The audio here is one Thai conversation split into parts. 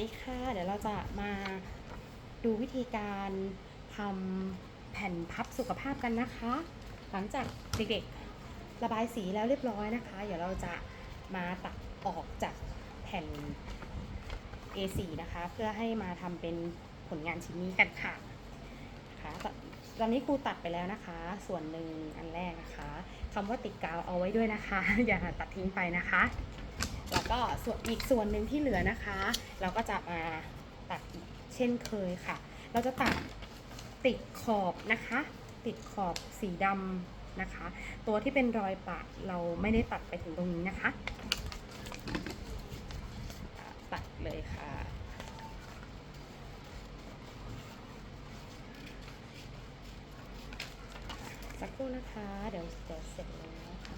ดีค่ะ เดี๋ยวเราจะมาดูวิธีการทำแผ่นพับสุขภาพกันนะคะ หลังจากเด็กๆ ระบายสีแล้วเรียบร้อยนะคะ เดี๋ยวเราจะมาตัดออกจากแผ่น A4 นะคะ เพื่อให้มาทำเป็นผลงานชิ้นนี้กันค่ะนะคะตอนนี้ครูตัดไปแล้วนะคะ ส่วนหนึ่งอันแรกนะคะคำว่าติดกาวเอาไว้ด้วยนะคะ อย่าตัดทิ้งไปนะคะ ก็ส่วนอีกส่วนหนึ่งที่เหลือนะคะ เราก็จะมาตัดอีกเช่นเคยค่ะ เราจะตัดติดขอบนะคะ ติดขอบสีดำนะคะ ตัวที่เป็นรอยปะเราไม่ได้ตัดไปถึงตรงนี้นะคะ ตัดเลยค่ะสักครู่นะคะ เดี๋ยวเดี๋ยวเสร็จแล้วค่ะ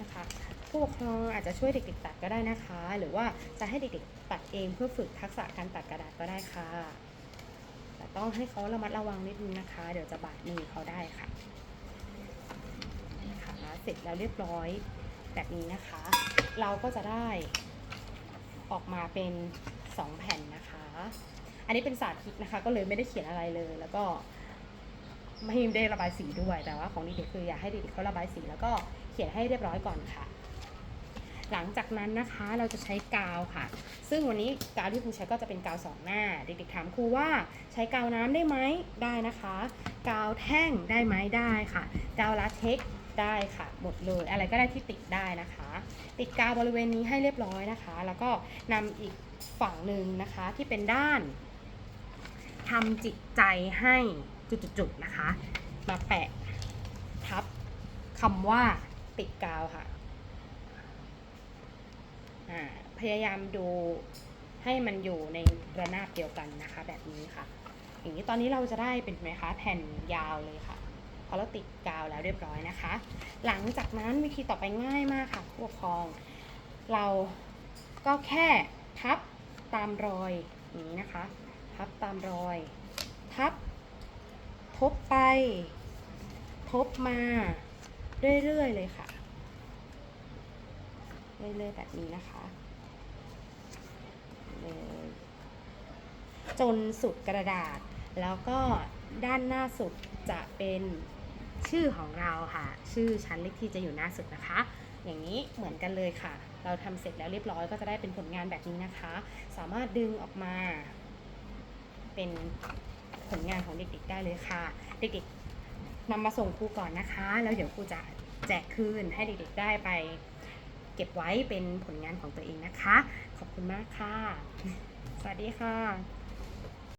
นะคะ ผู้ปกครองอาจจะช่วยเด็กๆตัดก็ได้นะคะ หรือว่าจะให้เด็กๆตัดเองเพื่อฝึกทักษะการตัดกระดาษก็ได้ค่ะ แต่ต้องให้เขาระมัดระวังนิดนึงนะคะ เดี๋ยวจะบาดมือเขาได้ค่ะนะคะเสร็จแล้วเรียบร้อยแบบนี้นะคะ เราก็จะได้ออกมาเป็น 2 แผ่นนะคะ อันนี้เป็นสาธิตนะคะ ก็เลยไม่ได้เขียนอะไรเลย แล้วก็ไม่ได้ระบายสีด้วย แต่ว่าของเด็กๆคืออยากให้เด็กๆเขาระบายสีแล้วก็เขียนให้เรียบร้อยก่อนค่ะ หลังจากนั้นนะคะเราจะใช้กาวค่ะ ซึ่งวันนี้กาวที่ครูใช้ก็จะเป็นกาวสองหน้า เด็กๆถามครูว่าใช้กาวน้ำได้ไหมได้นะคะ กาวแท่งได้ไหมได้ค่ะ กาวลาเท็กได้ค่ะหมดเลย อะไรก็ได้ที่ติดได้นะคะ ติดกาวบริเวณนี้ให้เรียบร้อยนะคะ แล้วก็นำอีกฝั่งหนึ่งนะคะที่เป็นด้านทำจิตใจให้จุดๆๆนะคะ มาแปะทับคำว่าติดกาวค่ะ พยายามดูให้มันอยู่ในระนาบเดียวกันนะคะ แบบนี้ค่ะ อย่างนี้ตอนนี้เราจะได้เป็นไหมคะแผ่นยาวเลยค่ะพราะเราติดกาวแล้วเรียบร้อยนะคะ หลังจากนั้นวิธีต่อไปง่ายมากค่ะผู้ปกครอง เราก็แค่พับตามรอยนี้นะคะ พับตามรอยทับ ทบไป ทบมาเรื่อยๆเลยค่ะ เรื่อยๆแบบนี้นะคะเลยจนสุดกระดาษ แล้วก็ด้านหน้าสุดจะเป็นชื่อของเราค่ะ ชื่อชั้นเลขที่จะอยู่หน้าสุดนะคะ อย่างนี้เหมือนกันเลยค่ะ เราทำเสร็จแล้วเรียบร้อยก็จะได้เป็นผลงานแบบนี้นะคะ สามารถดึงออกมา เป็นผลงานของเด็กๆได้เลยค่ะ เด็กๆนำมาส่งครูก่อนนะคะ แล้วเดี๋ยวครูจะแจกคืนให้เด็กๆได้ไป เก็บไว้เป็นผลงานของตัวเองนะคะ ขอบคุณมากค่ะ สวัสดีค่ะ